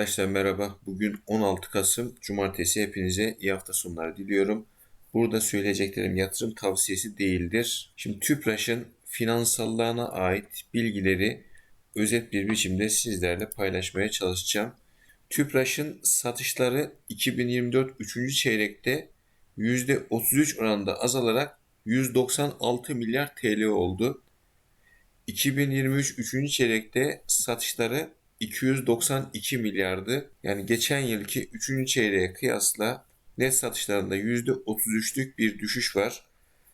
Arkadaşlar merhaba. Bugün 16 Kasım Cumartesi. Hepinize iyi hafta sonları diliyorum. Burada söyleyeceklerim yatırım tavsiyesi değildir. Şimdi TÜPRAŞ'ın finansallığına ait bilgileri özet bir biçimde sizlerle paylaşmaya çalışacağım. TÜPRAŞ'ın satışları 2024 3. çeyrekte %33 oranında azalarak 196 milyar TL oldu. 2023 3. çeyrekte satışları 292 milyardı. Yani geçen yılki 3. çeyreğe kıyasla net satışlarında %33'lük bir düşüş var.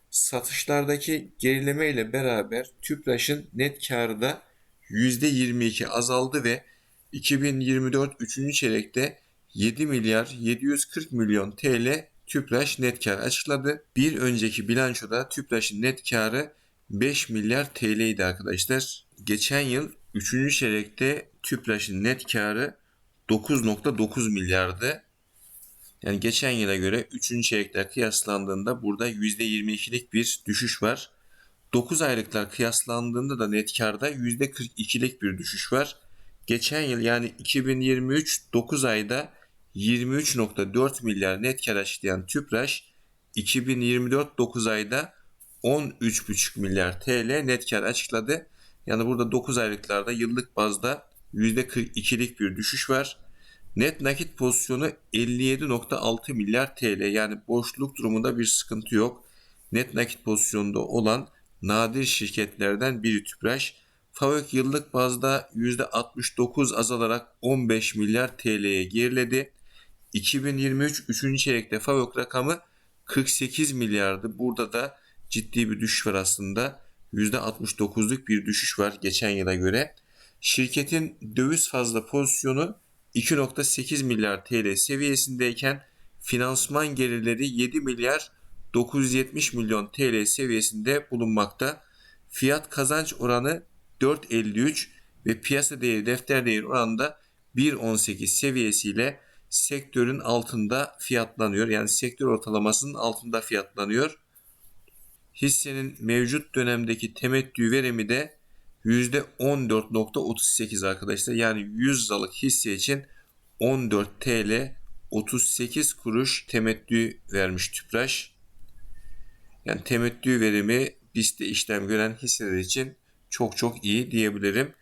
Satışlardaki gerileme ile beraber TÜPRAŞ'ın net karı da %22 azaldı ve 2024 3. çeyrekte 7 milyar 740 milyon TL TÜPRAŞ net kar açıkladı. Bir önceki bilançoda TÜPRAŞ'ın net karı 5 milyar TL idi arkadaşlar. Geçen yıl 3. çeyrekte TÜPRAŞ'ın net karı 9.9 milyardı. Yani geçen yıla göre 3. çeyrekler kıyaslandığında burada %22'lik bir düşüş var. 9 aylıklar kıyaslandığında da net karda %42'lik bir düşüş var. Geçen yıl yani 2023 9 ayda 23.4 milyar net kar açıklayan TÜPRAŞ 2024 9 ayda 13,5 milyar TL net kar açıkladı. Yani burada 9 aylıklarda yıllık bazda %42'lik bir düşüş var. Net nakit pozisyonu 57.6 milyar TL yani boşluk durumunda bir sıkıntı yok. Net nakit pozisyonunda olan nadir şirketlerden biri Tüpraş. FAVÖK yıllık bazda %69 azalarak 15 milyar TL'ye geriledi. 2023 3. çeyrekte FAVÖK rakamı 48 milyardı. Burada da ciddi bir düşüş var aslında. %69'luk bir düşüş var geçen yıla göre. Şirketin döviz fazla pozisyonu 2.8 milyar TL seviyesindeyken finansman gelirleri 7 milyar 970 milyon TL seviyesinde bulunmakta. Fiyat kazanç oranı 4.53 ve piyasa değeri defter değeri oranında 1.18 seviyesiyle sektörün altında fiyatlanıyor. Yani sektör ortalamasının altında fiyatlanıyor hissenin mevcut dönemdeki temettü verimi de %14.38 arkadaşlar. Yani 100 liralık hisse için 14 TL 38 kuruş temettü vermiş Tüpraş. Yani temettü verimi BIST'te işlem gören hisseler için çok çok iyi diyebilirim.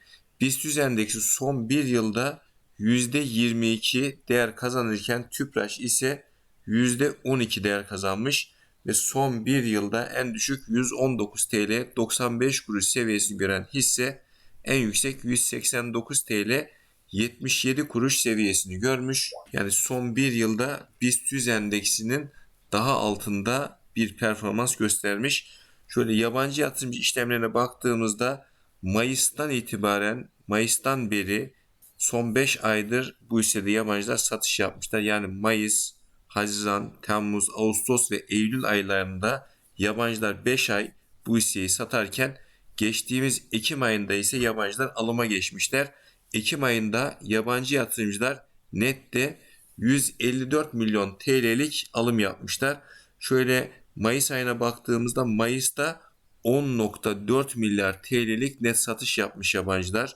BIST endeksi son bir yılda %22 değer kazanırken Tüpraş ise %12 değer kazanmış ve son bir yılda en düşük 119 TL 95 kuruş seviyesini gören hisse en yüksek 189 TL 77 kuruş seviyesini görmüş. Yani son bir yılda BIST 100 endeksinin daha altında bir performans göstermiş. Şöyle yabancı yatırımcı işlemlerine baktığımızda Mayıs'tan itibaren Mayıs'tan beri son 5 aydır bu hissede yabancılar satış yapmışlar. Yani Mayıs, Haziran, Temmuz, Ağustos ve Eylül aylarında yabancılar 5 ay bu hisseyi satarken geçtiğimiz Ekim ayında ise yabancılar alıma geçmişler. Ekim ayında yabancı yatırımcılar nette 154 milyon TL'lik alım yapmışlar. Şöyle Mayıs ayına baktığımızda Mayıs'ta 10.4 milyar TL'lik net satış yapmış yabancılar.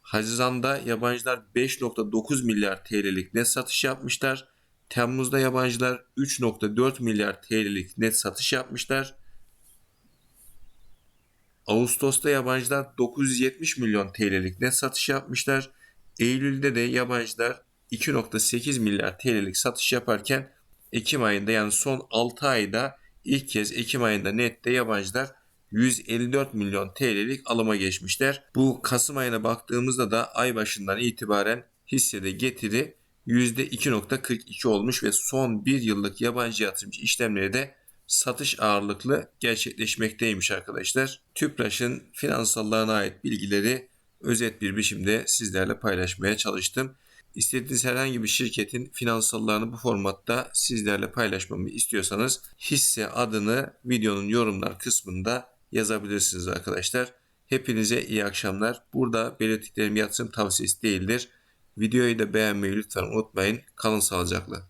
Haziran'da yabancılar 5.9 milyar TL'lik net satış yapmışlar. Temmuz'da yabancılar 3.4 milyar TL'lik net satış yapmışlar. Ağustos'ta yabancılar 970 milyon TL'lik net satış yapmışlar. Eylül'de de yabancılar 2.8 milyar TL'lik satış yaparken Ekim ayında yani son 6 ayda ilk kez Ekim ayında nette yabancılar 154 milyon TL'lik alıma geçmişler. Bu Kasım ayına baktığımızda da ay başından itibaren hissede getiri %2.42 olmuş ve son bir yıllık yabancı yatırımcı işlemleri de satış ağırlıklı gerçekleşmekteymiş arkadaşlar. Tüpraş'ın finansallarına ait bilgileri özet bir biçimde sizlerle paylaşmaya çalıştım. İstediğiniz herhangi bir şirketin finansallarını bu formatta sizlerle paylaşmamı istiyorsanız hisse adını videonun yorumlar kısmında yazabilirsiniz arkadaşlar. Hepinize iyi akşamlar. Burada belirttiklerim yatırım tavsiyesi değildir. Videoyu da beğenmeyi lütfen unutmayın. Kalın sağlıcakla.